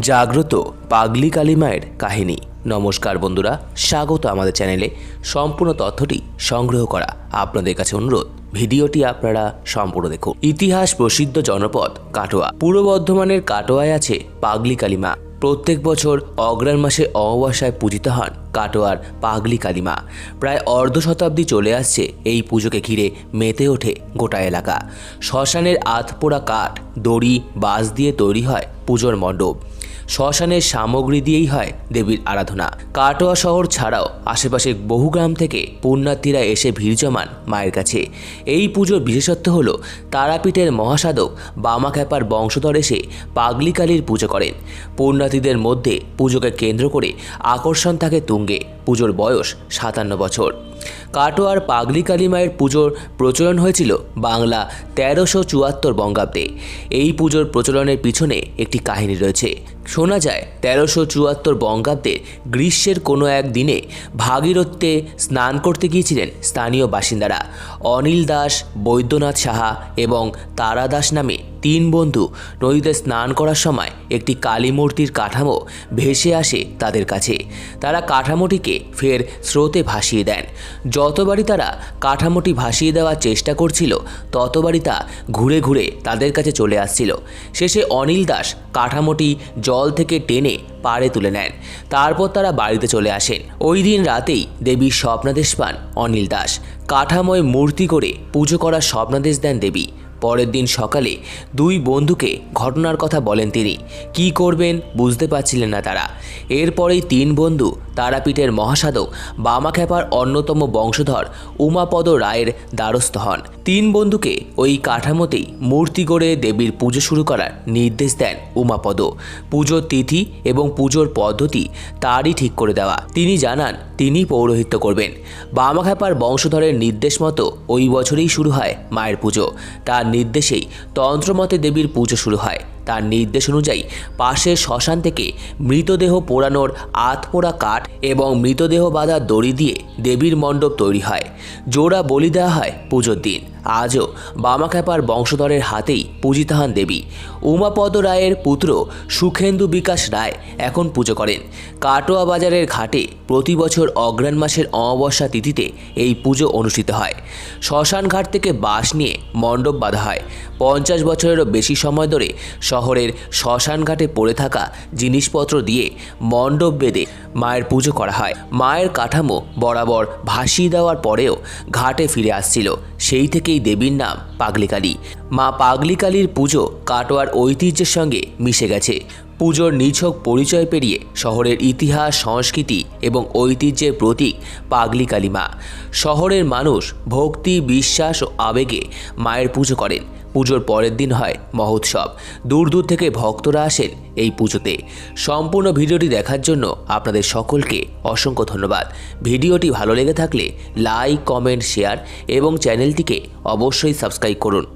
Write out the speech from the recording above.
জাগ্রত পাগলি কালী মায়ের কাহিনী। নমস্কার বন্ধুরা, স্বাগত আমাদের চ্যানেলে। সম্পূর্ণ তথ্যটি সংগ্রহ করা আপনাদের কাছে অনুরোধ। ভিডিওটি আপনারা সম্পূর্ণ দেখুন। ইতিহাস প্রসিদ্ধ জনপদ কাটোয়া। পূর্ব বর্ধমানের কাটোয়ায় আছে পাগলি কালী মা। প্রত্যেক বছর অগ্রাণ মাসে অমাবস্যায় পূজিত হন কাটোয়ার পাগলি কালীমা প্রায় অর্ধ শতাব্দী চলে আসছে এই পুজোকে ঘিরে মেতে ওঠে গোটা এলাকা। শ্মশানের আধপোড়া কাঠ, দড়ি, বাঁশ দিয়ে তৈরি হয় পুজোর মণ্ডপ। শ্মশানের সামগ্রী দিয়েই হয় দেবীর আরাধনা। কাটোয়া শহর ছাড়াও আশেপাশের বহু গ্রাম থেকে পুণ্যার্থীরা এসে ভিড় জমান মায়ের কাছে। এই পুজোর বিশেষত্ব হল তারাপীঠের মহাসাধক বামাখ্যাপার বংশধর এসে পাগলিকালীর পুজো করেন। পুণ্যার্থীদের মধ্যে পুজোকে কেন্দ্র করে আকর্ষণ থাকে তুঙ্গে। পুজোর বয়স সাতান্ন বছর। কাটোয়ার পাগলি কালী মায়ের পুজোর প্রচলন হয়েছিল বাংলা তেরোশো চুয়াত্তর বঙ্গাব্দে। এই পুজোর প্রচলনের পিছনে একটি কাহিনী রয়েছে। শোনা যায়, তেরোশো চুয়াত্তর বঙ্গাব্দে গ্রীষ্মের কোনো এক দিনে ভাগীরথ্যে স্নান করতে গিয়েছিলেন স্থানীয় বাসিন্দারা। অনিল দাস, বৈদ্যনাথ সাহা এবং তারা দাস নামে তিন বন্ধু নদীতে স্নান করার সময় একটি কালী মূর্তির কাঠামো ভেসে আসে তাদের কাছে। তারা কাঠামোটিকে ফের স্রোতে ভাসিয়ে দেন। যতবারই তারা কাঠামোটি ভাসিয়ে দেওয়ার চেষ্টা করছিল, ততবারই তা ঘুরে ঘুরে তাদের কাছে চলে আসছিল। শেষে অনিল দাস কাঠামোটি জল থেকে টেনে পাড়ে তুলে নেন। তারপর তারা বাড়িতে চলে আসেন। ওই দিন রাতেই দেবীর স্বপ্নাদেশ পান অনিল দাস। কাঠামোয় মূর্তি করে পুজো করার স্বপ্নাদেশ দেন দেবী। পরের দিন সকালে দুই বন্ধুকে ঘটনার কথা বলেন তিনি। কি করবেন বুঝতে পারছিলেন না তারা। এরপরেই তিন বন্ধু তারাপীঠের মহাসাধক বামাখ্যাপার অন্যতম বংশধর উমাপদ রায়ের দ্বারস্থ হন। তিন বন্ধুকে ওই কাঠামোতেই মূর্তি গড়ে দেবীর পুজো শুরু করার নির্দেশ দেন উমাপদ। পুজোর তিথি এবং পুজোর পদ্ধতি তারই ঠিক করে দেওয়া। তিনি জানান, তিনি পৌরোহিত্য করবেন। বামাখ্যাপার বংশধরের নির্দেশ মতো ওই বছরেই শুরু হয় মায়ের পুজো। তার নির্দেশেই তন্ত্রমতে দেবীর পুজো শুরু হয়। তার নির্দেশ অনুযায়ী পাশের শ্মশান থেকে মৃতদেহ পোড়ানোর আতপোড়া কাঠ এবং মৃতদেহ বাঁধা দড়ি দিয়ে দেবীর মণ্ডপ তৈরি হয়। জোড়া বলি দেওয়া হয় পুজোর দিন। আজও বামাখ্যাপার বংশধরের হাতেই পূজিত হন দেবী। উমাপদ রায়ের পুত্র সুখেন্দু বিকাশ রায় এখন পুজো করেন। কাটোয়া বাজারের ঘাটে প্রতি বছর অগ্রাণ মাসের অমাবস্যা তিথিতে এই পুজো অনুষ্ঠিত হয়। শ্মশান ঘাট থেকে বাঁশ নিয়ে মণ্ডপ বাঁধা হয়। পঞ্চাশ বছরেরও বেশি সময় ধরে শহরের শ্মশান ঘাটে পড়ে থাকা জিনিসপত্র দিয়ে মণ্ডপ বেঁধে মায়ের পুজো করা হয়। মায়ের কাঠামো বরাবর ভাসিয়ে দেওয়ার পরেও ঘাটে ফিরে আসছিল। সেই থেকেই দেবীর নাম পাগলিকালী। মা পাগলিকালীর পুজো কাটোয়ার ঐতিহ্যের সঙ্গে মিশে গেছে। পুজোর নিছক পরিচয় পেরিয়ে শহরের ইতিহাস, সংস্কৃতি এবং ঐতিহ্যের প্রতীক পাগলি কালী মা শহরের মানুষ ভক্তি, বিশ্বাস ও আবেগে মায়ের পুজো করেন। পুজোর পরের দিন হয় মহোৎসব। দূর দূর থেকে ভক্তরা আসেন এই পুজোতে। সম্পূর্ণ ভিডিওটি দেখার জন্য আপনাদের সকলকে অসংখ্য ধন্যবাদ। ভিডিওটি ভালো লেগে থাকলে লাইক, কমেন্ট, শেয়ার এবং চ্যানেলটিকে অবশ্যই সাবস্ক্রাইব করুন।